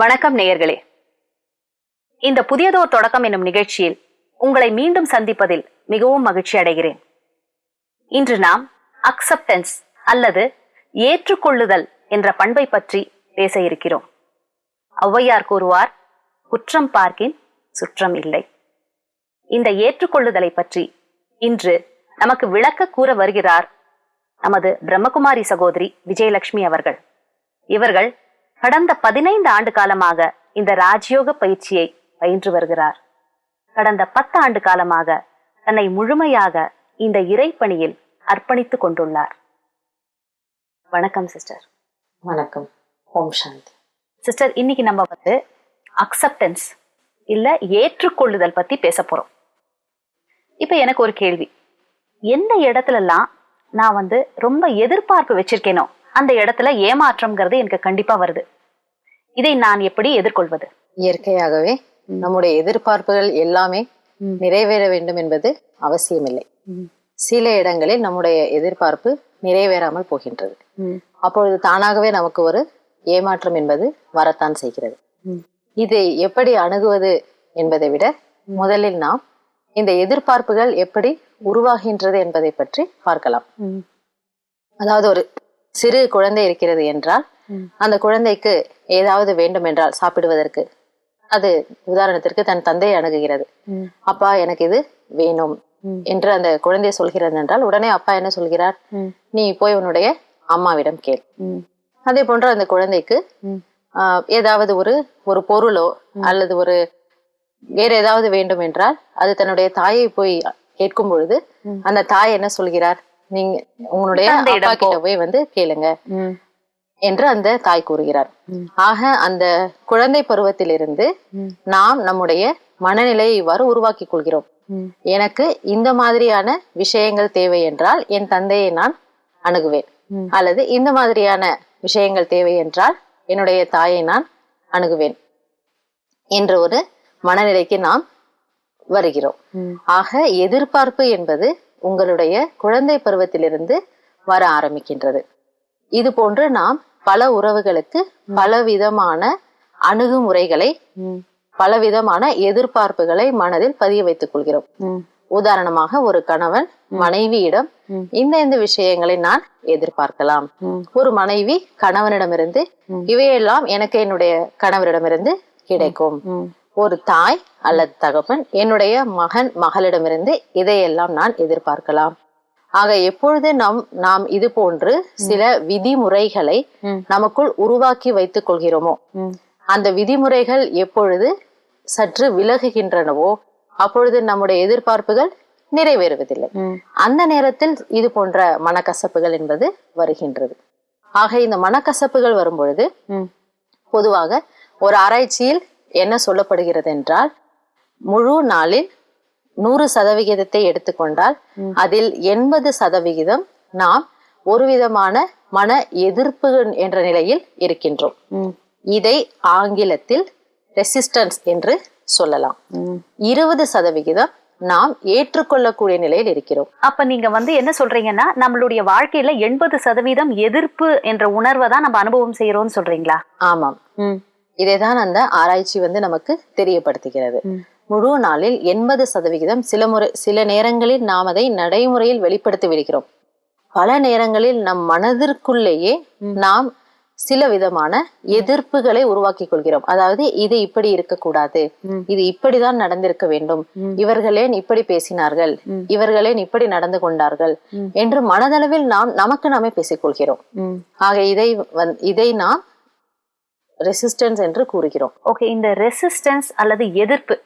வணக்கம் நேயர்களே. இந்த புதியதோர் தொடக்கம் என்னும் நிகழ்ச்சியில் உங்களை மீண்டும் சந்திப்பதில் மிகவும் மகிழ்ச்சி அடைகிறேன். இன்று நாம் அக்செப்டன்ஸ் அல்லது ஏற்றுக்கொள்ளுதல் என்ற பண்பை பற்றி பேச இருக்கிறோம். ஔவையார் கூறுவார் குற்றம் பார்க்கின் சுற்றம் இல்லை. இந்த ஏற்றுக்கொள்ளுதலை பற்றி இன்று நமக்கு விளக்க கூற வருகிறார் நமது பிரம்மகுமாரி சகோதரி விஜயலட்சுமி அவர்கள். இவர்கள் கடந்த பதினைந்து ஆண்டு காலமாக இந்த ராஜயோக பயிற்சியை பயின்று வருகிறார். கடந்த பத்து ஆண்டு காலமாக தன்னை முழுமையாக இந்த இறைப்பணியில் அர்ப்பணித்துக் கொண்டுள்ளார். வணக்கம் சிஸ்டர். வணக்கம். ஓம் சாந்தி. சிஸ்டர் இன்னைக்கு நம்ம வந்து அக்செப்டன்ஸ் இல்ல ஏற்றுக்கொள்ளுதல் பத்தி பேச போறோம். இப்ப எனக்கு ஒரு கேள்வி. எந்த இடத்துலலாம் நான் வந்து ரொம்ப எதிர்பார்ப்பு வச்சிருக்கேனோ அந்த இடத்துல ஏமாற்றம்ங்கிறது எனக்கு கண்டிப்பா வருது. இதை நான் எப்படி எதிர்கொள்வது? இயற்கையாகவே நம்முடைய எதிர்பார்ப்புகள் எல்லாமே நிறைவேற வேண்டும் என்பது அவசியமில்லை. சில இடங்களில் நம்முடைய எதிர்பார்ப்பு நிறைவேறாமல் போகின்றது. அப்பொழுது தானாகவே நமக்கு ஒரு ஏமாற்றம் என்பது வரத்தான் செய்கிறது. இதை எப்படி அணுகுவது என்பதை விட முதலில் நாம் இந்த எதிர்பார்ப்புகள் எப்படி உருவாகின்றது என்பதை பற்றி பார்க்கலாம். அதாவது ஒரு சிறு குழந்தை இருக்கிறது என்றால் அந்த குழந்தைக்கு ஏதாவது வேண்டும் என்றால் சாப்பிடுவதற்கு. அது உதாரணத்திற்கு தன் தந்தையை அணுகுகிறது. அப்பா எனக்கு இது வேணும். என்று அந்த குழந்தை சொல்கிறது என்றால் உடனே அப்பா என்ன சொல்கிறார்? நீ போய் உன்னுடைய அம்மாவிடம் கேள். அதே போன்று அந்த குழந்தைக்கு ஏதாவது ஒரு ஒரு பொருளோ அல்லது ஒரு வேற ஏதாவது வேண்டும் என்றால் அது தன்னுடைய தாயை போய் கேட்கும் பொழுது அந்த தாய் என்ன சொல்கிறார்? நீங்க உங்களுடைய தந்தையிடம் அப்பா கிட்ட போய் வந்து கேளுங்க. என்று அந்த தாய் கூறுகிறார். ஆக அந்த குழந்தை பருவத்திலிருந்து நாம் நம்முடைய மனநிலையை இவ்வாறு உருவாக்கிக் கொள்கிறோம். எனக்கு இந்த மாதிரியான விஷயங்கள் தேவை என்றால் என் தந்தையை நான் அணுகுவேன். அல்லது இந்த மாதிரியான விஷயங்கள் தேவை என்றால் என்னுடைய தாயை நான் அணுகுவேன் என்ற ஒரு மனநிலைக்கு நாம் வருகிறோம். ஆக எதிர்பார்ப்பு என்பது உங்களுடைய குழந்தை பருவத்திலிருந்து வர ஆரம்பிக்கின்றது. இது போன்று நாம் பல உறவுகளுக்கு பலவிதமான அணுகுமுறைகளை பலவிதமான எதிர்பார்ப்புகளை மனதில் பதிய வைத்துக் கொள்கிறோம். உதாரணமாக ஒரு கணவன் மனைவியிடம் இந்த இந்த விஷயங்களை நான் எதிர்பார்க்கலாம். ஒரு மனைவி கணவனிடமிருந்து இவையெல்லாம் எனக்கு என்னுடைய கணவரிடமிருந்து கிடைக்கும். ஒரு தாய் அல்லது தகப்பன் என்னுடைய மகன் மகளிடமிருந்து இதையெல்லாம் நான் எதிர்பார்க்கலாம். ஆக எப்பொழுது நாம் நாம் இது போன்று சில விதிமுறைகளை நமக்குள் உருவாக்கி வைத்துக் கொள்கிறோமோ? அந்த விதிமுறைகள் எப்பொழுது சற்று விலகுகின்றனவோ அப்பொழுது நம்முடைய எதிர்பார்ப்புகள் நிறைவேறுவதில்லை. அந்த நேரத்தில் இது போன்ற மனக்கசப்புகள் என்பது வருகின்றது. ஆக இந்த மனக்கசப்புகள் வரும்பொழுது பொதுவாக ஒரு ஆராய்ச்சியில் என்ன சொல்லப்படுகிறது என்றால் முழு நாளில் நூறு சதவிகிதத்தை எடுத்துக்கொண்டால் அதில் எண்பது சதவிகிதம் நாம் ஒரு விதமான மன எதிர்ப்பு என்ற நிலையில் இருக்கின்றோம். இதை ஆங்கிலத்தில் ரெசிஸ்டன்ஸ் என்று சொல்லலாம். இருபது சதவிகிதம் நாம் ஏற்றுக்கொள்ளக்கூடிய நிலையில் இருக்கிறோம். அப்ப நீங்க வந்து என்ன சொல்றீங்கன்னா நம்மளுடைய வாழ்க்கையில எண்பது சதவீதம் எதிர்ப்பு என்ற உணர்வை தான் நம்ம அனுபவம் செய்யறோம்னு சொல்றீங்களா? ஆமாம். இதைதான் அந்த ஆராய்ச்சி வந்து நமக்கு தெரியப்படுத்துகிறது. முழு நாளில் எண்பது சதவிகிதம் சில முறை சில நேரங்களில் நாம் அதை நடைமுறையில் வெளிப்படுத்தி விடுகிறோம். பல நேரங்களில் நம் மனதிற்குள்ளேயே நாம் சில விதமான எதிர்ப்புகளை உருவாக்கி கொள்கிறோம். அதாவது இது இப்படி இருக்கக்கூடாது. இது இப்படிதான் நடந்திருக்க வேண்டும். இவர்களேன் இப்படி பேசினார்கள்? இவர்களேன் இப்படி நடந்து கொண்டார்கள்? என்று மனதளவில் நாம் நமக்கு நாமே பேசிக்கொள்கிறோம் ஆக இதை இதை நாம் ரெசிஸ்டன்ஸ் என்று கூறுகிறோம். ஓகே இந்த ரெசிஸ்டன்ஸ் அல்லது எதிர்ப்பு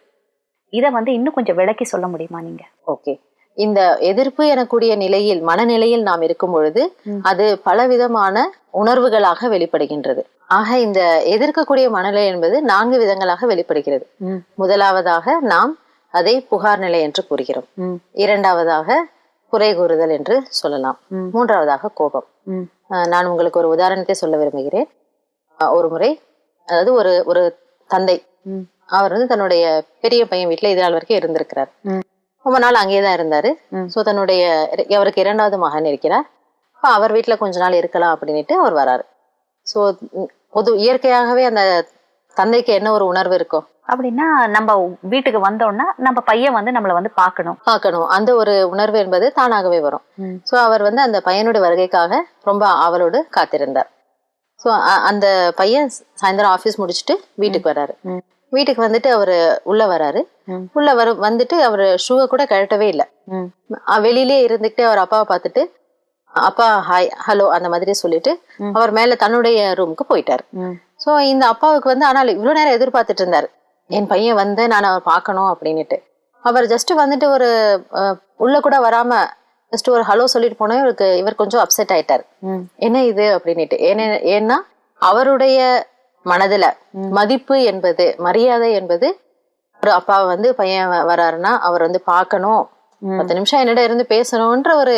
இத வந்து இன்னும் கொஞ்சம் விளக்கி சொல்ல முடியுமா நீங்க? ஓகே இந்த எதிர்ப்பு எனக்கூடிய நிலையில் மனநிலையில் நாம் இருக்கும் பொழுது அது பலவிதமான உணர்வுகளாக வெளிப்படுகின்றது. ஆக இந்த எதிர்க்கக்கூடிய மனநிலை என்பது நான்கு விதங்களாக வெளிப்படுகிறது. முதலாவதாக நாம் அதை புகார் நிலை என்று கூறுகிறோம். இரண்டாவதாக குறை கூறுதல் என்று சொல்லலாம். மூன்றாவதாக கோபம். நான் உங்களுக்கு ஒரு உதாரணத்தை சொல்ல விரும்புகிறேன். ஒரு முறை அதாவது ஒரு ஒரு தந்தை அவர் வந்து தன்னுடைய பெரிய பையன் வீட்டுல இது நாள் வரைக்கும் இருந்திருக்கிறார். ரொம்ப நாள் அங்கேயே இருந்தாரு. சோ தன்னுடைய அவருக்கு இரண்டாவது மகன் இருக்கிறார். அப்ப அவர் வீட்டுல கொஞ்ச நாள் இருக்கலாம் அப்படின்னுட்டு அவர் வராரு. சோ பொது இயற்கையாகவே அந்த தந்தைக்கு என்ன ஒரு உணர்வு இருக்கும் அப்படின்னா நம்ம வீட்டுக்கு வந்தோம்னா நம்ம பையன் வந்து நம்மள வந்து பார்க்கணும். பார்க்கணும். அந்த ஒரு உணர்வு என்பது தானாகவே வரும். சோ அவர் வந்து அந்த பையனுடைய வருகைக்காக ரொம்ப ஆவலோடு காத்திருந்தார். சோ அந்த பையன் சாயந்தரம் ஆபீஸ் முடிச்சுட்டு வீட்டுக்கு வராரு. ம். வீட்டுக்கு வந்துட்டு அவரு உள்ள வராரு. உள்ள வர வந்துட்டு அவர் ஷூவை கூட கழட்டவே இல்லை. வெளியிலே இருந்துகிட்டு அவர் அப்பாவை பார்த்துட்டு அப்பா ஹாய் ஹலோ அந்த மாதிரி சொல்லிட்டு. அவர் மேல தன்னுடைய ரூமுக்கு போயிட்டாரு. சோ இந்த அப்பாவுக்கு வந்து ஆனால் இவ்வளவு நேரம் எதிர்பார்த்துட்டு இருந்தாரு என் பையன் வந்து நான் அவர் பார்க்கணும் அப்படின்னுட்டு அவர் ஜஸ்ட் வந்துட்டு ஒரு உள்ள கூட வராம ஜஸ்ட் ஒரு ஹலோ சொல்லிட்டு போனா இவருக்கு இவர் கொஞ்சம் அப்செட் ஆயிட்டாரு. என்ன இது அப்படின்னுட்டு ஏன்னா அவருடைய மனதுல. மதிப்பு என்பது மரியாதை என்பது ஒரு அப்பா வந்து பையன் வராருன்னா அவர் வந்து பார்க்கணும். பத்து நிமிஷம் என்னிடம் இருந்து பேசணும்ன்ற ஒரு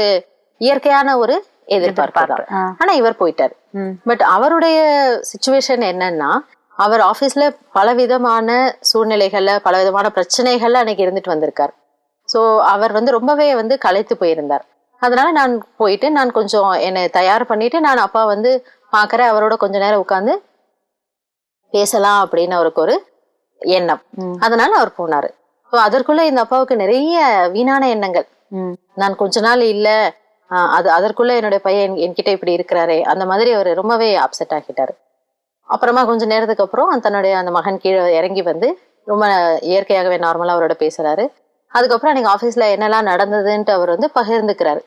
இயற்கையான ஒரு எதிர்பார்ப்பு. ஆனா இவர் போயிட்டாரு. பட் அவருடைய சுச்சுவேஷன் என்னன்னா அவர் ஆபீஸ்ல பலவிதமான சூழ்நிலைகள்ல பலவிதமான பிரச்சனைகள்ல அன்னைக்கு இருந்துட்டு வந்திருக்கார். சோ அவர் வந்து ரொம்பவே வந்து களைத்து போயிருந்தார். அதனால நான் போயிட்டு நான் கொஞ்சம் என்னை தயார் பண்ணிட்டு நான் அப்பா வந்து பாக்குறேன் அவரோட கொஞ்ச நேரம் உட்கார்ந்து பேசலாம் அப்படின்னு அவருக்கு ஒரு எண்ணம். அதனால அவர் போனாரு. அதற்குள்ள இந்த அப்பாவுக்கு நிறைய வீணான எண்ணங்கள். நான் கொஞ்ச நாள் இல்ல அது அதற்குள்ள என்னுடைய பையன் என்- என்கிட்ட இப்படி இருக்கிறாரே அந்த மாதிரி அவர் ரொம்பவே அப்செட் ஆகிட்டாரு. அப்புறமா கொஞ்ச நேரத்துக்கு அப்புறம் தன்னுடைய அந்த மகன் கீழே இறங்கி வந்து ரொம்ப இயற்கையாகவே நார்மலா அவரோட பேசுறாரு. அதுக்கப்புறம் எனக்கு ஆபீஸ்ல என்னெல்லாம் நடந்ததுன்ட்டு அவர் வந்து பகிர்ந்துக்கிறாரு.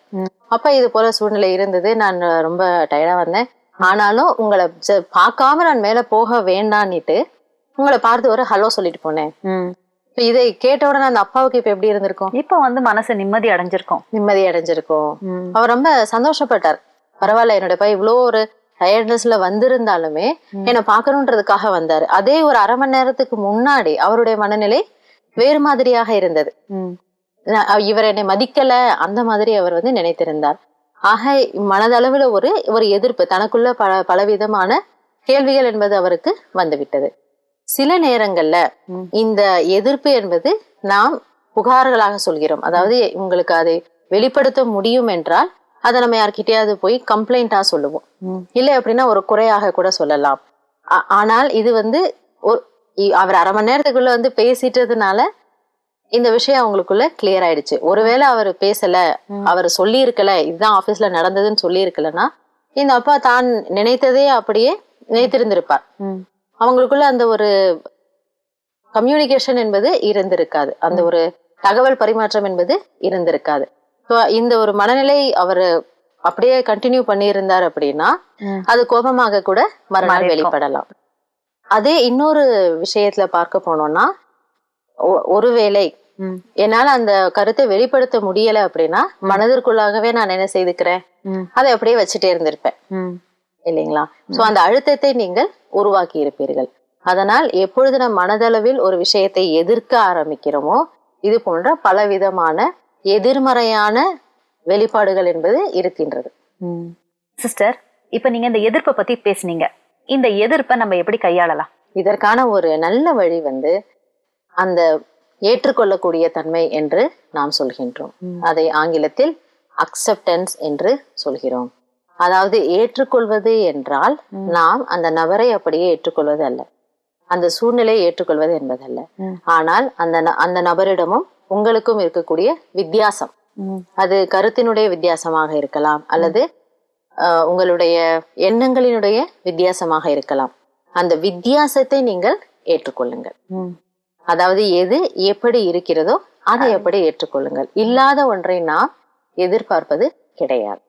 அப்ப இது போல சூழ்நிலை இருந்தது. நான் ரொம்ப டயர்டா வந்தேன். ஆனாலும் உங்களை பார்க்காம நான் மேல போக வேண்டான்னுட்டு உங்களை பார்த்து ஒரு ஹலோ சொல்லிட்டு போனேன். இதை கேட்ட உடனே அந்த அப்பாவுக்கு இப்ப எப்படி இருந்திருக்கும்? இப்ப வந்து மனசு நிம்மதி அடைஞ்சிருக்கும். நிம்மதி அடைஞ்சிருக்கும். அவர் ரொம்ப சந்தோஷப்பட்டார். பரவாயில்ல என்னோட பையன் இவ்வளோ ஒரு டயர்ட்னஸ்ல வந்திருந்தாலுமே என்னை பார்க்கணுன்றதுக்காக வந்தாரு. அதே ஒரு அரை மணி நேரத்துக்கு முன்னாடி அவருடைய மனநிலை வேறு மாதிரியாக இருந்தது. இவர் என்னை மதிக்கல அந்த மாதிரி அவர் வந்து நினைத்திருந்தார். ஆக மனதளவுல ஒரு ஒரு எதிர்ப்பு தனக்குள்ள பல பலவிதமான கேள்விகள் என்பது அவருக்கு வந்துவிட்டது சில நேரங்கள்ல. இந்த எதிர்ப்பு என்பது நாம் புகார்களாக சொல்கிறோம் அதாவது உங்களுக்கு அதை வெளிப்படுத்த முடியும் என்றால் அதை நம்ம யார்கிட்டயாவது போய் கம்ப்ளைண்டா சொல்லுவோம். இல்லை அப்படின்னா ஒரு குறையாக கூட சொல்லலாம் ஆனால் இது வந்து ஒரு அவர் அரை மணி நேரத்துக்குள்ள வந்து பேசிட்டதுனால இந்த விஷயம் அவங்களுக்குள்ள கிளியர் ஆயிடுச்சு. ஒருவேளை அவர் பேசல அவர் சொல்லி இருக்கல இதுதான் ஆபீஸ்ல நடந்ததுன்னு சொல்லி இருக்கலன்னா இந்த அப்பா தான் நினைத்ததே அப்படியே நினைத்திருந்திருப்பார். அவங்களுக்குள்ள அந்த ஒரு கம்யூனிகேஷன் என்பது இருந்திருக்காது. அந்த ஒரு தகவல் பரிமாற்றம் என்பது இருந்திருக்காது. இந்த ஒரு மனநிலை அவர் அப்படியே கண்டினியூ பண்ணியிருந்தார் அப்படின்னா. அது கோபமாக கூட மறுநாள். வெளிப்படலாம். அதே இன்னொரு விஷயத்துல பார்க்க போனோம்னா ஒருவேளை. என்னால அந்த கருத்தை வெளிப்படுத்த முடியல அப்படின்னா மனதிற்குள்ளாகவே நான் என்ன செய்துக்கிறேன். அதை அப்படியே வச்சுட்டே இருந்திருப்பேன். இல்லைங்களா? சோ அந்த அழுத்தத்தை நீங்கள் உருவாக்கி இருப்பீர்கள். அதனால் எப்பொழுது நம் மனதளவில் ஒரு விஷயத்தை எதிர்க்க ஆரம்பிக்கிறோமோ இது போன்ற பலவிதமான எதிர்மறையான வெளிப்பாடுகள் என்பது இருக்கின்றது. சிஸ்டர் இப்ப நீங்க இந்த எதிர்ப்பை பத்தி பேசுனீங்க. இந்த எதிர்ப்பை நம்ம எப்படி கையாளலாம்? இதற்கான ஒரு நல்ல வழி வந்து அந்த ஏற்றுக்கொள்ளக்கூடிய தன்மை என்று நாம் சொல்கின்றோம். அதை ஆங்கிலத்தில் அக்செப்டன்ஸ் என்று சொல்கிறோம் அதாவது ஏற்றுக்கொள்வது என்றால் நாம் அந்த நபரை அப்படியே ஏற்றுக்கொள்வது அல்ல அந்த சூழ்நிலையை ஏற்றுக்கொள்வது என்பதல்ல. ஆனால் அந்த அந்த நபரிடமும் உங்களுக்கும் இருக்கக்கூடிய வித்தியாசம். அது கருத்தினுடைய வித்தியாசமாக இருக்கலாம் அல்லது உங்களுடைய எண்ணங்களினுடைய வித்தியாசமாக இருக்கலாம் அந்த வித்தியாசத்தை நீங்கள் ஏற்றுக்கொள்ளுங்கள். அதாவது எது எப்படி இருக்கிறதோ அதை எப்படி ஏற்றுக்கொள்ளுங்கள். இல்லாத ஒன்றை நாம் எதிர்பார்ப்பது கிடையாது.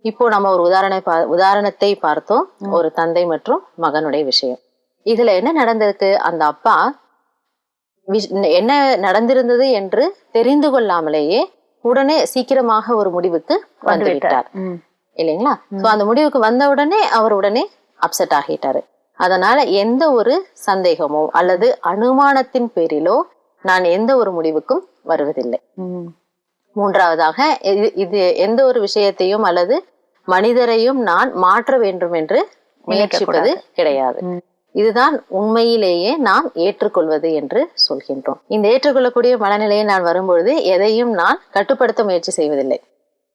இப்போ நம்ம ஒரு உதாரண பா- உதாரணத்தை பார்த்தோம். ஒரு தந்தை மற்றும் மகனுடைய விஷயம். இதுல என்ன நடந்திருக்கு? அந்த அப்பா என்ன நடந்திருந்தது என்று தெரிந்து கொள்ளாமலேயே உடனே சீக்கிரமாக ஒரு முடிவுக்கு வந்து விட்டார் ம். இல்லைங்களா? சோ அந்த முடிவுக்கு வந்த உடனே அவர் உடனே அப்செட் ஆகிட்டாரு. அதனால எந்த ஒரு சந்தேகமோ அல்லது அனுமானத்தின் பேரிலோ நான் எந்த ஒரு முடிவுக்கும் வருவதில்லை. மூன்றாவதாக இது இது எந்த ஒரு விஷயத்தையும் அல்லது மனிதரையும் நான் மாற்ற வேண்டும் என்று முயற்சிப்பது கிடையாது. இதுதான் உண்மையிலேயே நாம் ஏற்றுக்கொள்வது என்று சொல்கின்றோம். இந்த ஏற்றுக்கொள்ளக்கூடிய மனநிலையை நான் வரும்பொழுது எதையும் நான் கட்டுப்படுத்த முயற்சி செய்வதில்லை.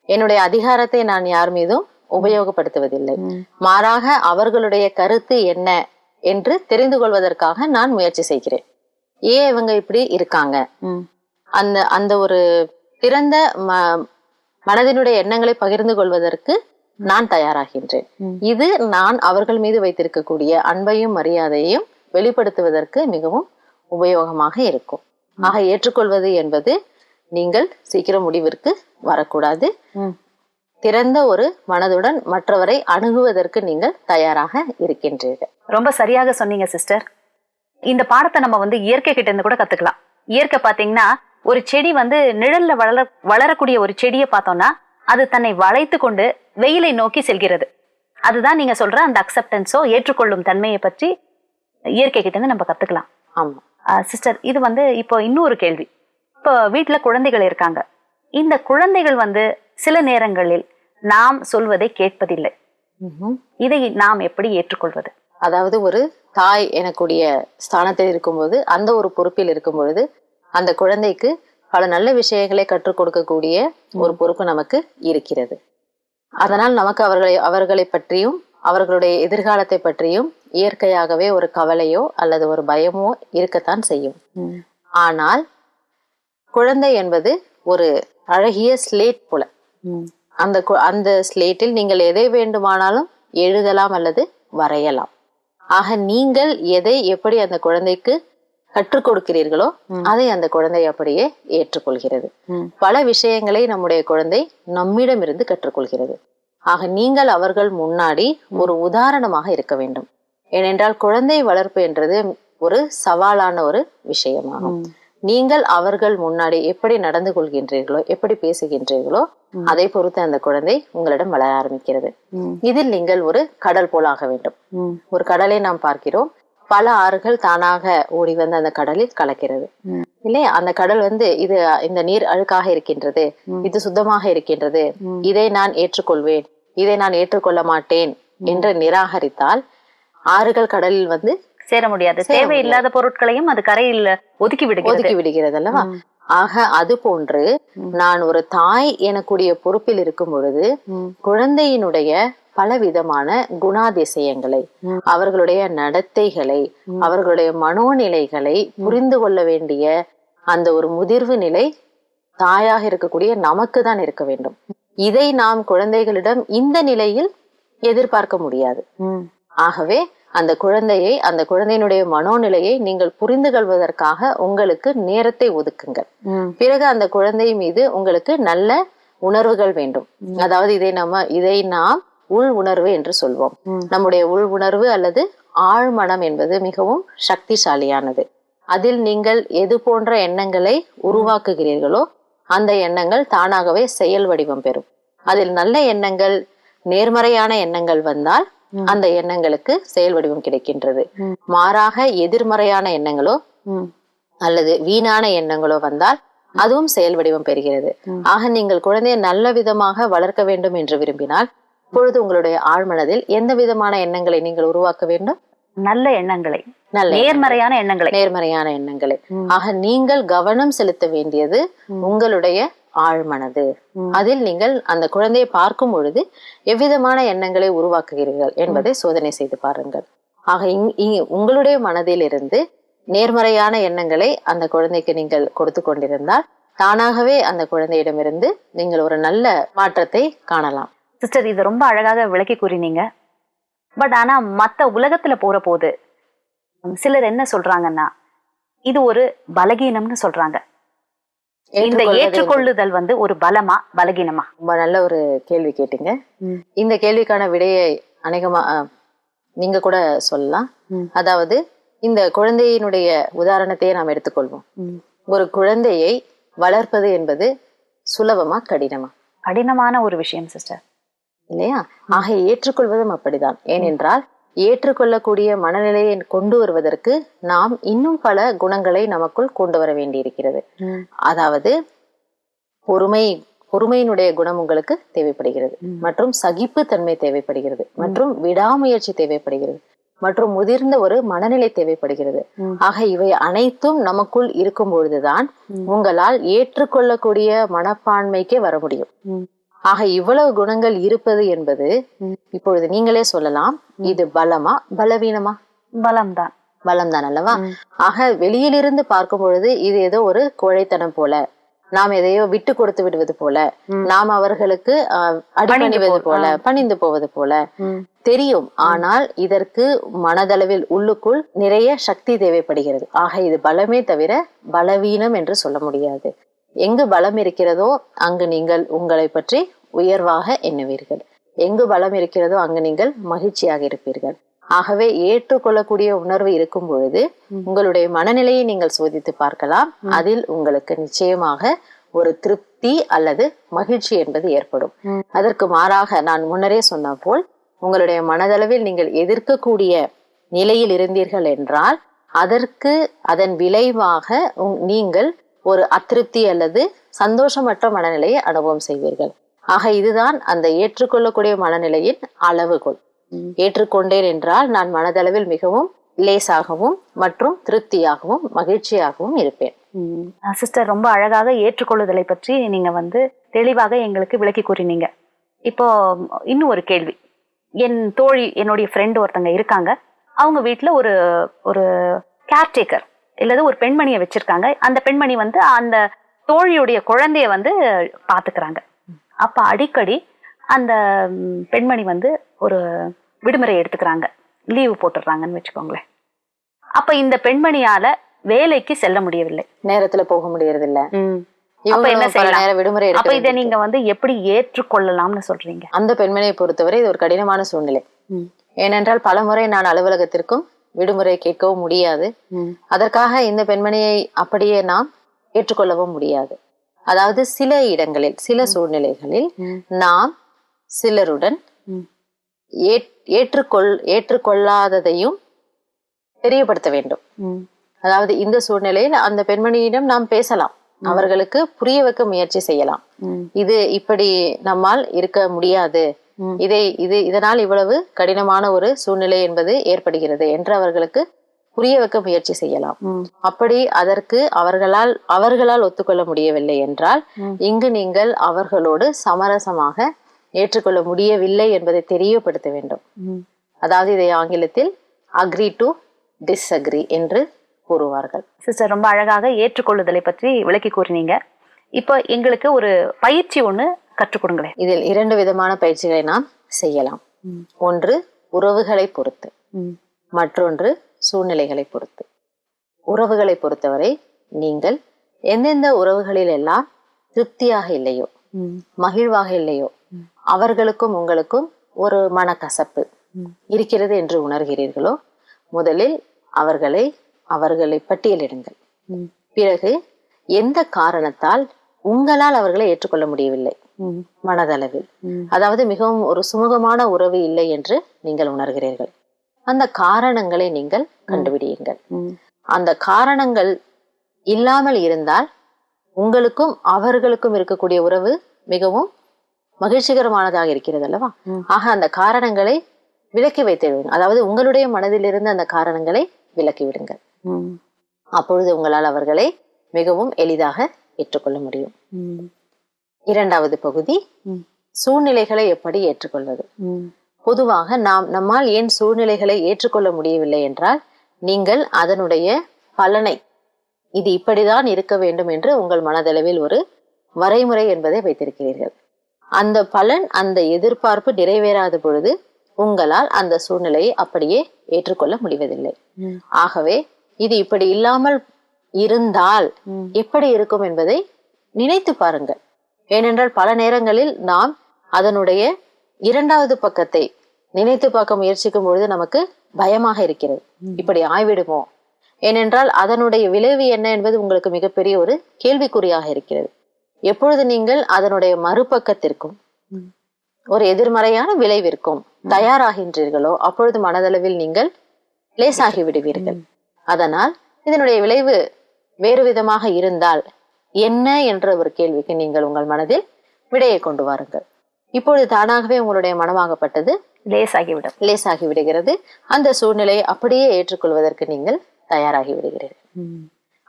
என்னுடைய அதிகாரத்தை நான் யார் மீதும் உபயோகப்படுத்துவதில்லை. மாறாக அவர்களுடைய கருத்து என்ன என்று தெரிந்து கொள்வதற்காக நான் முயற்சி செய்கிறேன். ஏன் இவங்க இப்படி இருக்காங்க? அந்த அந்த ஒரு திறந்த மனதினுடைய எண்ணங்களை பகிர்ந்து கொள்வதற்கு நான் தயாராகின்றேன். இது நான் அவர்கள் மீது வைத்திருக்கக்கூடிய அன்பையும் மரியாதையையும் வெளிப்படுத்துவதற்கு மிகவும் உபயோகமாக இருக்கும். ஆக ஏற்றுக்கொள்வது என்பது நீங்கள் சீக்கிரம் முடிவிற்கு வரக்கூடாது. திறந்த ஒரு மனதுடன் மற்றவரை அணுகுவதற்கு நீங்கள் தயாராக இருக்கின்றீர்கள். ரொம்ப சரியாக சொன்னீங்க சிஸ்டர் இந்த பாடத்தை நம்ம வந்து இயற்கை கிட்ட இருந்து கூட கத்துக்கலாம். இயற்கை பாத்தீங்கன்னா ஒரு செடி வந்து நிழல்ல வளர வளரக்கூடிய ஒரு செடியை பார்த்தோம்னா அது தன்னை வளைத்து கொண்டு வெயிலை நோக்கி செல்கிறது. அதுதான் நீங்க சொல்ற அந்த அக்செப்டன்ஸோ ஏற்றுக்கொள்ளும் தன்மையை பற்றி இயற்கை கிட்ட இருந்து நம்ம கத்துக்கலாம். ஆமா. சிஸ்டர் இது வந்து இப்போ இன்னொரு கேள்வி. இப்போ வீட்டில் குழந்தைகள் இருக்காங்க. இந்த குழந்தைகள் வந்து சில நேரங்களில் நாம் சொல்வதை கேட்பதில்லை. இதை நாம் எப்படி ஏற்றுக்கொள்வது? அதாவது ஒரு தாய் எனக்கூடிய ஸ்தானத்தில் இருக்கும்போது அந்த ஒரு பொறுப்பில் இருக்கும் பொழுது அந்த குழந்தைக்கு பல நல்ல விஷயங்களை கற்றுக் கொடுக்கக்கூடிய ஒரு பொறுப்பு நமக்கு இருக்கிறது. அதனால் நமக்கு அவர்களை அவர்களை பற்றியும் அவர்களுடைய எதிர்காலத்தை பற்றியும் இயற்கையாகவே ஒரு கவலையோ அல்லது ஒரு பயமோ இருக்கத்தான் செய்யும். ஆனால் குழந்தை என்பது ஒரு அழகிய ஸ்லேட் போல. அந்த அந்த ஸ்லேட்டில் நீங்கள் எதை வேண்டுமானாலும் எழுதலாம் அல்லது வரையலாம். ஆக நீங்கள் எதை எப்படி அந்த குழந்தைக்கு கற்றுக் கொடுக்கிறீர்களோ அதை அந்த குழந்தை அப்படியே ஏற்றுக்கொள்கிறது. பல விஷயங்களை நம்முடைய குழந்தை நம்மிடமிருந்து கற்றுக்கொள்கிறது. ஆக நீங்கள் அவர்கள் முன்னாடி ஒரு உதாரணமாக இருக்க வேண்டும். ஏனென்றால் குழந்தை வளர்ப்பு என்றது ஒரு சவாலான ஒரு விஷயமாகும். நீங்கள் அவர்கள் முன்னாடி எப்படி நடந்து கொள்கின்றீர்களோ எப்படி பேசுகின்றீர்களோ அதை பொறுத்து அந்த குழந்தை உங்களிடம் வளர ஆரம்பிக்கிறது. இதில் நீங்கள் ஒரு கடல் போலாக வேண்டும். ஒரு கடலை நாம் பார்க்கிறோம். பல ஆறுகள் தானாக ஓடி வந்து அந்த கடலில் கலக்கிறது. இல்லையா? அந்த கடல் வந்து இது இந்த நீர் அழுக்காக இருக்கின்றது. இது சுத்தமாக இருக்கின்றது. இதை நான் ஏற்றுக்கொள்வேன். இதை நான் ஏற்றுக்கொள்ள மாட்டேன் என்று நிராகரித்தால் ஆறுகள் கடலில் வந்து சேர முடியாது. தேவையில்லாத பொருட்களையும் அது கரையில் ஒதுக்கி விடுகிறது. ஒதுக்கி விடுகிறது அல்லவா? ஆக அது போன்று நான் ஒரு தாய் எனக்கூடிய பொறுப்பில் இருக்கும் பொழுது குழந்தையினுடைய பலவிதமான குணாதிசயங்களை. அவர்களுடைய நடத்தைகளை அவர்களுடைய மனோநிலைகளை புரிந்து கொள்ள வேண்டிய அந்த ஒரு முதிர்வு நிலை தாயாக இருக்கக்கூடிய நமக்கு தான் இருக்க வேண்டும். இதை நாம் குழந்தைகளிடம் இந்த நிலையில் எதிர்பார்க்க முடியாது. ஆகவே அந்த குழந்தையை அந்த குழந்தையினுடைய மனோநிலையை நீங்கள் புரிந்து கொள்வதற்காக உங்களுக்கு நேரத்தை ஒதுக்குங்கள். பிறகு அந்த குழந்தை மீது உங்களுக்கு நல்ல உணர்வுகள் வேண்டும். அதாவது இதை நம்ம இதை நாம் உள் உணர்வு என்று சொல்வோம். நம்முடைய உள் உணர்வு அல்லது ஆழ்மனம் என்பது மிகவும் சக்திசாலியானது. அதில் நீங்கள் எது போன்ற எண்ணங்களை உருவாக்குகிறீர்களோ அந்த எண்ணங்கள் தானாகவே செயல் வடிவம் பெறும். அதில் நல்ல எண்ணங்கள் நேர்மறையான எண்ணங்கள் வந்தால் அந்த எண்ணங்களுக்கு செயல் வடிவம் கிடைக்கின்றது. மாறாக எதிர்மறையான எண்ணங்களோ. அல்லது வீணான எண்ணங்களோ வந்தால் அதுவும் செயல் வடிவம் பெறுகிறது. ஆக நீங்கள் குழந்தையை நல்ல விதமாக வளர்க்க வேண்டும் என்று விரும்பினால் இப்பொழுது உங்களுடைய ஆழ்மனதில் எந்த விதமான எண்ணங்களை நீங்கள் உருவாக்க வேண்டும்? நல்ல எண்ணங்களை. நல்ல நேர்மறையான எண்ணங்களை. நேர்மறையான எண்ணங்களை. ஆக நீங்கள் கவனம் செலுத்த வேண்டியது உங்களுடைய ஆழ்மனது. அதில் நீங்கள் அந்த குழந்தையை பார்க்கும் பொழுது எவ்விதமான எண்ணங்களை உருவாக்குகிறீர்கள் என்பதை சோதனை செய்து பாருங்கள். ஆக உங்களுடைய மனதில் இருந்து நேர்மறையான எண்ணங்களை அந்த குழந்தைக்கு நீங்கள் கொடுத்து கொண்டிருந்தால் தானாகவே அந்த குழந்தையிடமிருந்து நீங்கள் ஒரு நல்ல மாற்றத்தை காணலாம். சிஸ்டர் இது ரொம்ப அழகாக விளக்கி கூறினீங்க. பட் ஆனா மத்த உலகத்துல போற போது சிலர் என்ன சொல்றாங்கன்னா இது ஒரு பலகீனம்னு சொல்றாங்க. இந்த ஏற்றுக்கொள்ளுதல் வந்து ஒரு பலமா பலகீனமா? ரொம்ப நல்ல ஒரு கேள்வி கேட்டீங்க. இந்த கேள்விக்கான விடையை அநேகமா நீங்க கூட சொல்லலாம். அதாவது இந்த குழந்தையினுடைய உதாரணத்தையே நாம் எடுத்துக்கொள்வோம். ஒரு குழந்தையை வளர்ப்பது என்பது சுலபமா கடினமா? கடினமான ஒரு விஷயம் சிஸ்டர். இல்லையா? ஆக ஏற்றுக்கொள்வதும் அப்படிதான். ஏனென்றால் ஏற்றுக்கொள்ளக்கூடிய மனநிலையை கொண்டு வருவதற்கு நாம் இன்னும் பல குணங்களை நமக்குள் கொண்டு வர வேண்டியிருக்கிறது. அதாவது பொறுமை பொறுமையினுடைய குணம் உங்களுக்கு தேவைப்படுகிறது. மற்றும் சகிப்புத்தன்மை தேவைப்படுகிறது. மற்றும் விடாமுயற்சி தேவைப்படுகிறது. மற்றும் முதிர்ந்த ஒரு மனநிலை தேவைப்படுகிறது. ஆக இவை அனைத்தும் நமக்குள் இருக்கும் பொழுதுதான் உங்களால் ஏற்றுக்கொள்ளக்கூடிய மனப்பான்மைக்கே வர முடியும். ஆக இவ்வளவு குணங்கள் இருப்பது என்பது. இப்பொழுது நீங்களே சொல்லலாம். இது பலமா? பலவீனமா? பலம்தான் பலம் தான் அல்லவா. ஆக வெளியிலிருந்து பார்க்கும் பொழுது இது ஏதோ ஒரு கோழைத்தனம் போல. நாம் எதையோ விட்டு கொடுத்து விடுவது போல. நாம் அவர்களுக்கு அடிபணிவது போல. பணிந்து போவது போல. தெரியும். ஆனால் இதற்கு மனதளவில் உள்ளுக்குள் நிறைய சக்தி தேவைப்படுகிறது. ஆக இது பலமே தவிர பலவீனம் என்று சொல்ல முடியாது. எங்கு பலம் இருக்கிறதோ அங்கு நீங்கள் உங்களை பற்றி உயர்வாக எண்ணுவீர்கள். எங்கு பலம் இருக்கிறதோ அங்கு நீங்கள் மகிழ்ச்சியாக இருப்பீர்கள். ஆகவே ஏற்றுக்கொள்ளக்கூடிய உணர்வு இருக்கும் பொழுது. உங்களுடைய மனநிலையை நீங்கள் சோதித்து பார்க்கலாம். அதில் உங்களுக்கு நிச்சயமாக ஒரு திருப்தி அல்லது மகிழ்ச்சி என்பது ஏற்படும். அதற்கு மாறாக நான் முன்னரே சொன்ன போல் உங்களுடைய மனதளவில் நீங்கள் எதிர்க்கக்கூடிய நிலையில் இருந்தீர்கள் என்றால் அதற்கு அதன் விளைவாக உங்- நீங்கள் ஒரு அதிருப்தி அல்லது சந்தோஷமற்ற மனநிலையை அனுபவம் செய்வீர்கள். ஆக இதுதான் அந்த ஏற்றுக்கொள்ளக்கூடிய மனநிலையின் அளவுகோல். ஏற்றுக்கொண்டேன் என்றால் நான் மனதளவில் மிகவும் லேசாகவும் மற்றும் திருப்தியாகவும் மகிழ்ச்சியாகவும் இருப்பேன். சிஸ்டர் ரொம்ப அழகாக ஏற்றுக்கொள்ளுதலை பற்றி நீங்க வந்து தெளிவாக எங்களுக்கு விளக்கி கூறினீங்க. இப்போ இன்னும் ஒரு கேள்வி. என் தோழி என்னுடைய ஃப்ரெண்டு ஒருத்தங்க இருக்காங்க. அவங்க வீட்ல ஒரு ஒரு கேர்டேக்கர் இல்லது ஒரு பெண்மணியை வச்சிருக்காங்க. அந்த பெண்மணி வந்து அந்த தோழியுடைய குழந்தைய வந்து பாத்துக்கிறாங்க. அப்ப அடிக்கடி அந்த பெண்மணி வந்து ஒரு விடுமுறை எடுத்துக்கிறாங்க. லீவு போட்டுடுறாங்கன்னு வச்சுக்கோங்களேன். அப்ப இந்த பெண்மணியால வேலைக்கு செல்ல முடியவில்லை. நேரத்துல போக முடியறதில்ல. அப்ப என்ன செய்யலாம்? விடுமுறை அப்ப இதை நீங்க வந்து எப்படி ஏற்றுக்கொள்ளலாம்னு சொல்றீங்க? அந்த பெண்மணியை பொறுத்தவரை இது ஒரு கடினமான சூழ்நிலை. ஏனென்றால் பலமுறை நான் அலுவலகத்திற்கும் விடுமுறை கேட்கவும் முடியாது. அதற்காக இந்த பெண்மணியை அப்படியே நாம் ஏற்றுக்கொள்ளவும் முடியாது. அதாவது சில இடங்களில் சில சூழ்நிலைகளில் நாம் சிலருடன் ஏற்றுக்கொள் ஏற்றுக்கொள்ளாததையும் தெரியப்படுத்த வேண்டும். அதாவது இந்த சூழ்நிலையில் அந்த பெண்மணியிடம் நாம் பேசலாம். அவர்களுக்கு புரிய வைக்க முயற்சி செய்யலாம். இது இப்படி நம்மால் இருக்க முடியாது. இதை இது இதனால் இவ்வளவு கடினமான ஒரு சூழ்நிலை என்பது ஏற்படுகிறது என்று அவர்களுக்கு புரிய வைக்க முயற்சி செய்யலாம். அப்படி அதற்கு அவர்களால் அவர்களால் ஒத்துக்கொள்ள முடியவில்லை என்றால். இங்கு நீங்கள் அவர்களோடு சமரசமாக ஏற்றுக்கொள்ள முடியவில்லை என்பதை தெரியப்படுத்த வேண்டும். அதாவது இதை ஆங்கிலத்தில் அக்ரி டு டிஸ்அக்ரி என்று கூறுவார்கள். சிஸ்டர் ரொம்ப அழகாக ஏற்றுக்கொள்ளுதலை பற்றி விளக்கி கூறினீங்க. இப்போ எங்களுக்கு ஒரு பயிற்சி ஒண்ணு கற்றுக் கொடுங்களேன் இதில் இரண்டு விதமான பயிற்சிகளை நாம் செய்யலாம். ஒன்று உறவுகளை பொறுத்து. மற்றொன்று சூழ்நிலைகளை பொறுத்து. உறவுகளை பொறுத்தவரை நீங்கள் எந்தெந்த உறவுகளில் எல்லாம் திருப்தியாக இல்லையோ மகிழ்வாக இல்லையோ அவர்களுக்கும் உங்களுக்கும் ஒரு மனக்கசப்பு. இருக்கிறது என்று உணர்கிறீர்களோ முதலில் அவர்களை அவர்களை பட்டியலிடுங்கள் பிறகு எந்த காரணத்தால் உங்களால் அவர்களை ஏற்றுக்கொள்ள முடியவில்லை? மனதளவில். அதாவது மிகவும் ஒரு சுமூகமான உறவு இல்லை என்று நீங்கள் உணர்கிறீர்கள். அந்த காரணங்களை நீங்கள் கண்டுபிடியுங்கள். அந்த காரணங்கள் இல்லாமல் இருந்தால் உங்களுக்கும் அவர்களுக்கும் இருக்கக்கூடிய உறவு மிகவும் மகிழ்ச்சிகரமானதாக இருக்கிறது அல்லவா. ஆக அந்த காரணங்களை விலக்கி வைத்திடுங்க அதாவது உங்களுடைய மனதிலிருந்து அந்த காரணங்களை விலக்கி விடுங்கள். அப்பொழுது உங்களால் அவர்களை மிகவும் எளிதாக ஏற்றுக்கொள்ள முடியும். இரண்டாவது பகுதி. சூழ்நிலைகளை எப்படி ஏற்றுக்கொள்வது? பொதுவாக நாம் நம்மால் ஏன் சூழ்நிலைகளை ஏற்றுக்கொள்ள முடியவில்லை என்றால் நீங்கள் அதனுடைய பலனை இது இப்படிதான் இருக்க வேண்டும் என்று உங்கள் மனதளவில் ஒரு வரைமுறை என்பதை வைத்திருக்கிறீர்கள். அந்த பலன் அந்த எதிர்பார்ப்பு நிறைவேறாத பொழுது உங்களால் அந்த சூழ்நிலையை அப்படியே ஏற்றுக்கொள்ள முடிவதில்லை. ஆகவே இது இப்படி இல்லாமல் இருந்தால் எப்படி இருக்கும் என்பதை நினைத்து பாருங்கள். ஏனென்றால் பல நேரங்களில் நாம் அதனுடைய இரண்டாவது பக்கத்தை நினைத்து பார்க்க முயற்சிக்கும் பொழுது நமக்கு பயமாக இருக்கிறது. இப்படி ஆய்விடுமோ? ஏனென்றால் அதனுடைய விளைவு என்ன என்பது உங்களுக்கு மிகப்பெரிய ஒரு கேள்விக்குறியாக இருக்கிறது. எப்பொழுது நீங்கள் அதனுடைய மறுபக்கத்திற்கும். ஒரு எதிர்மறையான விளைவிற்கும் தயாராகின்றீர்களோ அப்பொழுது மனதளவில் நீங்கள் லேசாகி விடுவீர்கள். அதனால் இதனுடைய விளைவு வேறு விதமாக இருந்தால் என்ன என்ற ஒரு கேள்விக்கு நீங்கள் உங்கள் மனதில் விடையை கொண்டு வாருங்கள். இப்பொழுது தானாகவே உங்களுடைய மனமாகப்பட்டது லேசாகிவிடும். லேசாகி விடுகிறது. அந்த சூழ்நிலையை அப்படியே ஏற்றுக்கொள்வதற்கு நீங்கள் தயாராகி விடுகிறீர்கள்.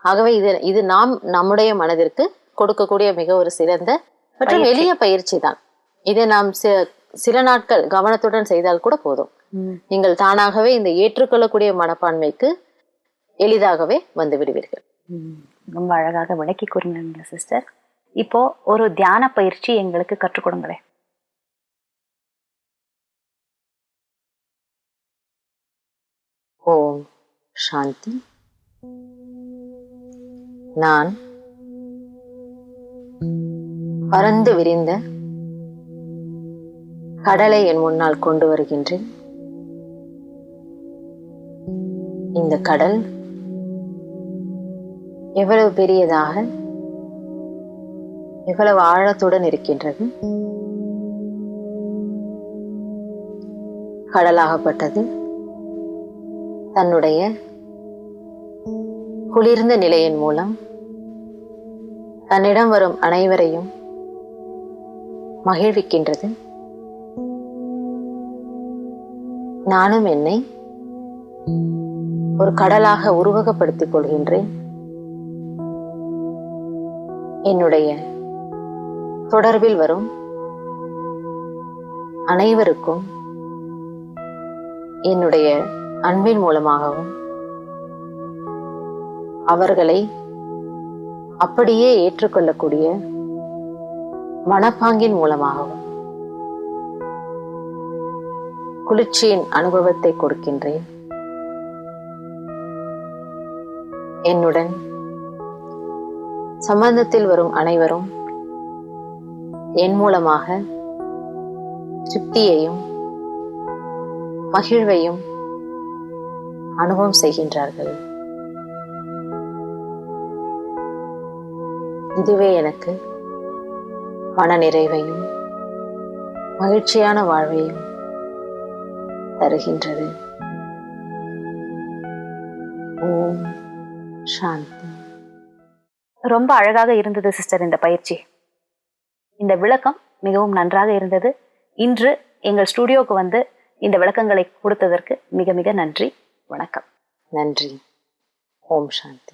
ஆகவே இது இது நாம் நம்முடைய மனதிற்கு கொடுக்கக்கூடிய மிக ஒரு சிறந்த மற்றும். எளிய பயிற்சி தான் இதை நாம் சில நாட்கள் கவனத்துடன் செய்தால் கூட போதும். நீங்கள் தானாகவே இந்த ஏற்றுக்கொள்ளக்கூடிய மனப்பான்மைக்கு எளிதாகவே வந்து விடுவீர்கள். ரொம்ப அழகாக விளக்கி கூறினீங்க சிஸ்டர் இப்போ ஒரு தியான பயிற்சி எங்களுக்கு கற்றுக் கொடுங்களேன். ஓம் சாந்தி. நான் பறந்து விரிந்த கடலை என் முன்னால் கொண்டு வருகின்றேன். இந்த கடல் எவ்வளவு பெரியதாக? எவ்வளவு ஆழத்துடன் இருக்கின்றது? கடலாகப்பட்டது. தன்னுடைய குளிர்ந்த நிலையின் மூலம் தன்னிடம் வரும் அனைவரையும் மகிழ்விக்கின்றது. நானும் என்னை ஒரு கடலாக உருவகப்படுத்திக் கொள்கின்றேன். என்னுடைய தொடர்பில் வரும் அனைவருக்கும் என்னுடைய அன்பின் மூலமாகவும் அவர்களை அப்படியே ஏற்றுக்கொள்ளக்கூடிய மனப்பாங்கின் மூலமாகவும் குளிர்ச்சியின் அனுபவத்தை கொடுக்கின்றேன். என்னுடன் சம்பந்தத்தில் வரும் அனைவரும் என் மூலமாக திருப்தியையும் மகிழ்வையும் அனுபவம் செய்கின்றார்கள். இதுவே எனக்கு மன நிறைவையும் மகிழ்ச்சியான வாழ்வையும் தருகின்றது. ஓம் சாந்தி. ரொம்ப அழகாக இருந்தது சிஸ்டர் இந்த பயிற்சி. இந்த விளக்கம் மிகவும் நன்றாக இருந்தது. இன்று எங்கள் ஸ்டுடியோவுக்கு வந்து இந்த விளக்கங்களை கொடுத்ததற்கு மிக மிக நன்றி. வணக்கம். நன்றி. ஓம் சாந்தி.